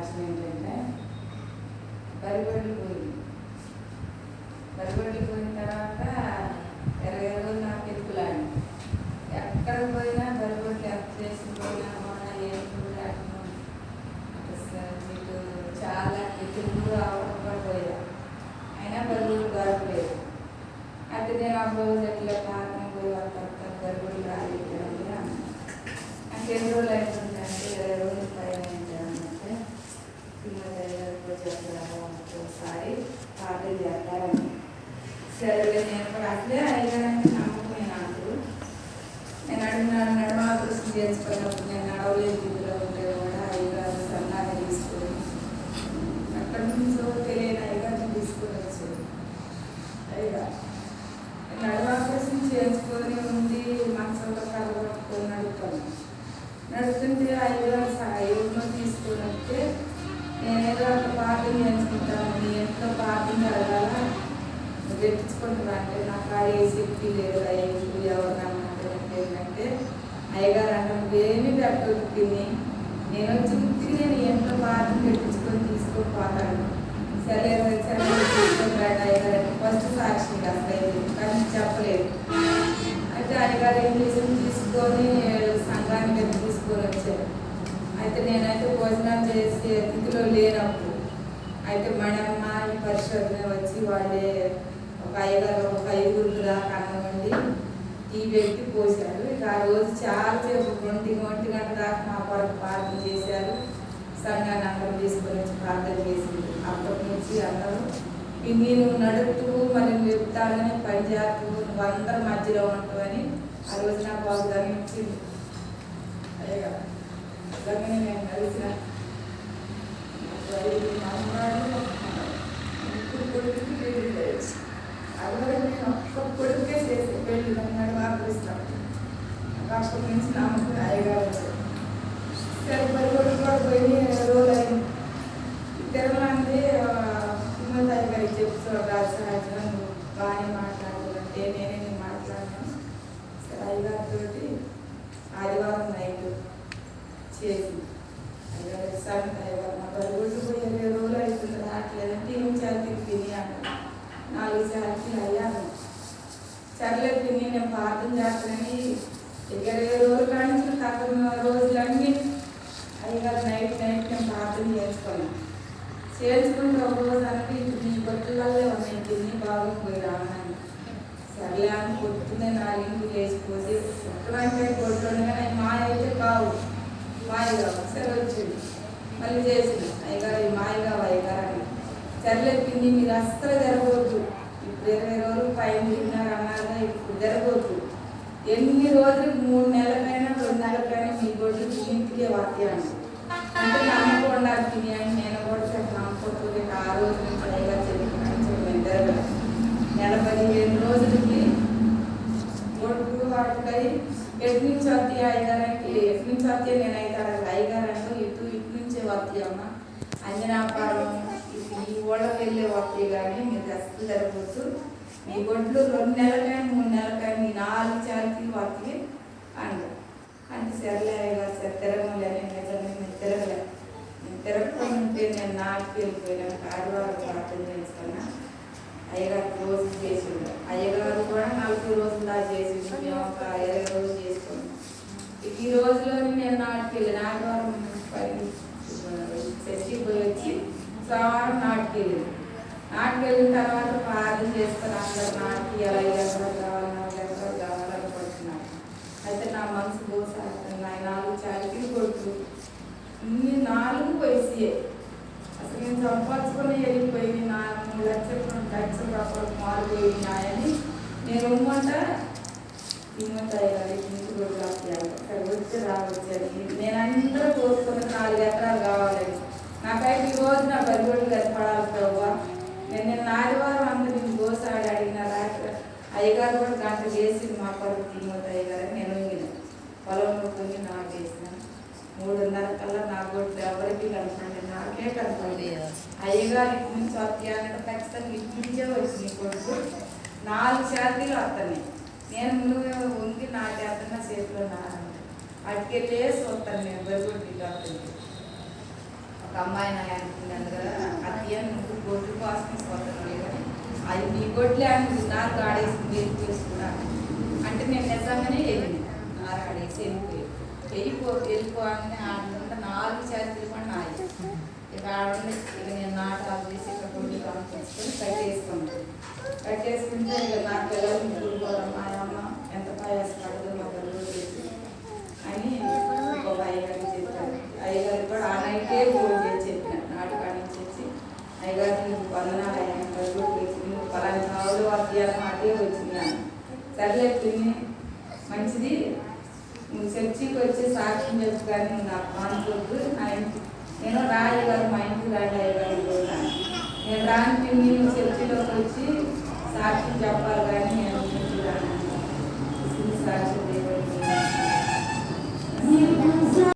సాక్ష్యం ఏంటంటే బరిగొడ్లు పోయింది బరిగొడ్లు పోయిన తర్వాత ఇరవై రోజులు నాకు ఎక్కులాడి ఎక్కడికి పోయినా బరిగొడ్లు ఎంత చేసి పోయినా పోయినా ఏం కూడా మీకు చాలా ఎదురు అవడం పోయా అయినా బరువులు గడపలేదు అయితే నేను ఆ రోజు ఎట్లా కారణం పోయి తర్వాత బరువులు రాలేదు అంటే ఎన్ని రోజులు అవుతుందంటే ఇరవై రోజులు పైన ఒకసారి పాటలు చేస్తారని సరే నేను కూడా అట్లే అయ్యానని నమ్మకమే నాకు నేను అడిగినాను నడమ కృషి చేసుకున్నప్పుడు నేను నడవలేదు ఇందులో ఉంటే కూడా అయ్యగారు సన్నాన్ని తీసుకుని అక్కడి నుంచో తెలియని అయ్యగారిని తీసుకుని వచ్చాడు అయ్యగారు నడవ కృషి చేసుకొని నువ్వు అంటే నాకు ఆ ఏ శక్తి లేదు అయ్యి ఎవరు నమ్మంటే ఏంటంటే అయ్యగారు అంటే నువ్వేమీ పెట్టదు తిని నేను వచ్చి ఉత్తికి నేను ఎంతో బాధ పెట్టించుకొని తీసుకొని పోతాను. సరే సరే తీసుకొని రండి అయ్యగారు ఫస్ట్ సాక్షి అసలు అయితే కానీ చెప్పలేదు. అయితే అయ్యగారు ఇంగ్లీష్ తీసుకొని సంఘానికి తీసుకొని వచ్చారు. అయితే నేనైతే భోజనం చేసి స్థితిలో లేనప్పుడు అయితే మనమ్మ ఈ పరిశోధన వచ్చి వాళ్ళే ఒక ఐదారు ఒక ఐదుగురు దాకా అన్నం వండి టీ పెట్టి పోశారు. ఇక ఆ రోజు చాలా సేపు ఒంటి ఒంటి గంట దాకా మా కొరకు ప్రార్థన చేశారు. సంఘాన్ని అందరం తీసుకొని వచ్చి ప్రార్థన చేసింది. అప్పటి నుంచి అందరూ నేను నడుపుతూ మరి నువ్వు చెప్తానని పని చేస్తూ నువ్వు అందరి మధ్యలో ఉంటావని ఆ రోజు నాకు వాగ్దానం ఇచ్చింది కదా. నిజంగానే నేను కలిసిన కొడుకుకి నేను ఒక్క కొడుకే చేసి పెళ్ళి అన్నాడు ఆపరిస్తాను అప్పటి నుంచి నమ్మకం అయ్యగారు సరే పది కొడుకు కూడా పోయి రోజు అయింది తిరుమలంది తిరుమల గారికి చెప్తాడు రాజరాజు నువ్వు బాగానే మాట్లాడాలంటే నేనే నేను మాట్లాడినాను సరే అయ్యగారితో ఆదివారం నైట్ చేసి అయ్యగారు సార్ అయ్యగారు మా బరుగుడ్లు పోయి ఇరవై రోజులు అవుతుంది రావట్లేదంటే ఏం చేయాలి తిని అన్నాడు నాలుగు అయ్యాను. సర్లే తిని నేను ప్రార్థన చేస్తానని ఇరవై రోజుల కాడి నుంచి తక్కువ రోజులన్నీ అయ్యగారు నైట్ నైట్ నేను ప్రార్థన చేసుకున్నాను చేసుకుంటే ఒక రోజు అంటే ఇప్పుడు నీ బొట్టులలో ఉన్నాయి తిని బాగుపోయి రానని సర్లే అని పొద్దున్నే నాలుగింటికి లేచిపోతే ఒక్కడంటే కొట్టుకుండగానే మా అయితే కావు మాయగా కావు సరే వచ్చింది మళ్ళీ చేసింది అయ్యగారు మాయగా అయ్యగారు అని. సర్లే పిన్ని మీరు అస్సలు జరగవద్దు ఇప్పుడు ఇరవై రోజులు పైన తిన్నారు అన్నారుగా ఇప్పుడు జరగవద్దు ఎన్ని రోజులు మూడు నెలలకైనా రెండు నెలలకైనా మీ గొడ్లు ఇంటికే వాక్యాన్ని అంటే నమ్మకుండా తిని అని నేను కూడా చెప్పి నమ్మకపోతే ఆ రోజు నుంచి అయ్యగా చెప్పి నెల పదిహేను రోజులకి ఒడ్డు వాటికై ఎటు నుంచి వస్తాయి అయ్యగారంటే ఎటు నుంచి వస్తాయి నేను అవుతారు అయ్యగారంటూ ఇటు ఇటు నుంచే వస్తాయి అమ్మ. అంజనాపారం ఇటు ఈ ఊళ్ళకి వెళ్ళే వస్తాయి కానీ మీరు అసలు జరగవచ్చు. మీ ఒంట్లో రెండు నెలలకైనా మూడు నెలలకైనా మీ నాలుగు చాలకి వస్తాయి అంటారు అంటే సర్లే సార్ తిరగలే నేను నిజంగా నేను తిరగలే. నేను తిరగకుంటే నేను నాటికి వెళ్ళిపోయినాను ఆదివారం ప్రార్థన చేసుకున్నా. అయ్యగారు రోజు చేసిండు. అయ్యగారు కూడా నలభై రోజులు దా చేసిండు. మేము ఒక ఇరవై రోజులు చేసుకున్నాం. ఈ రోజులోని నేను నాటికి వెళ్ళాను ఆదివారం పది చర్చికి పోయి వచ్చి సోమవారం నాటికి వెళ్ళాను. నాటికి వెళ్ళిన తర్వాత ప్రార్థన చేసుకుని అందరు నాటికి ఎలా ఎకరాలు కావాలి నాలుగు ఎకరాలు కావాలనుకుంటున్నాను అయితే నా మనసు పోసాడుతుంది నా నాలుగు చాలికి కొడుకు ఇన్ని నాలుగు వయసు అసలు నేను సంపాదించుకుని వెళ్ళిపోయింది నా మూడు లక్షలు రెండు లక్షలు రూపాయలు మారిపోయినాయని నేను ఉమ్మంట తిమ్మంటాయి ఇంటి రోడ్లు అక్కడ వచ్చి నేను అందరూ కోరుకున్న నాలుగు ఎకరాలు కావాలని నాకైతే ఈ రోజు నా బరిగొడ్లు కనపడాలి ప్రభావ నేను నిన్న ఆదివారం అందరూ నేను గోసాడి అడిగిన రాత్రి అయ్యగారు కూడా గంట చేసి మా కొడుకు తిమ్మత అయ్యగారు నేను వంగిన. పొలంలో కొని నాకు చేసిన. మూడున్నర కల్లా నా కొడుకు ఎవరికి కనపడండి నాకే కనపడి అయ్యగారు ఇటు నుంచి వస్తాయన్నట్టు ఖచ్చితంగా ఇటు నుంచే వచ్చింది కొడుకు. నాలుగు శాతీలు వస్తాయి నేను ముందు ఉంది నా చేతన చేతిలో నా అటుకెళ్ళేసి వస్తాను నేను బరిగొడ్డి కాబట్టి ఒక అమ్మాయి నా అనుకున్నాను కదా. గొడ్లు కాసుకుని పోతున్నావు కానీ అది నీ గొడ్లే అని నాకు ఆడేసి మీరు చేసుకున్నాను అంటే నేను నిజంగానే వెళ్ళింది. నాకు ఆడేసి వెళ్ళిపోయి వెళ్ళిపో వెళ్ళిపోగానే ఆడుకుంటే నాలుగు చేతులు కూడా నాయి. ఇక ఆడుండి ఇక నేను నాటాలు చేసి ఇక గొడ్లు పంపించుకొని కట్టేసుకున్నాను కట్టేసుకుంటే ఇక నా పిల్లలు మా అమ్మ ఎంత ప్రయాసపడదు మా పిల్లలు చేసి అని ఒక అయ్యగారికి చెప్పాను అయ్యగారికి కూడా ఆ నైటే ఫోన్ చేసి చెప్పాను నాటికాడ నుంచి వచ్చి అయ్యగారు నీకు వందనాలు అయ్యాను నువ్వు పలాని మాటే వచ్చినాను సర్లే పిన్ని మంచిది. నువ్వు చర్చికి వచ్చి సాక్ష్యం చెప్పు కానీ నువ్వు నాకు మానుకోవద్దు నా నేను రాయి గారు మా ఇంటికి రాయి గారు నేను రాని పిన్ని నువ్వు చర్చిలోకి వచ్చి సాక్ష్యం చెప్పాలి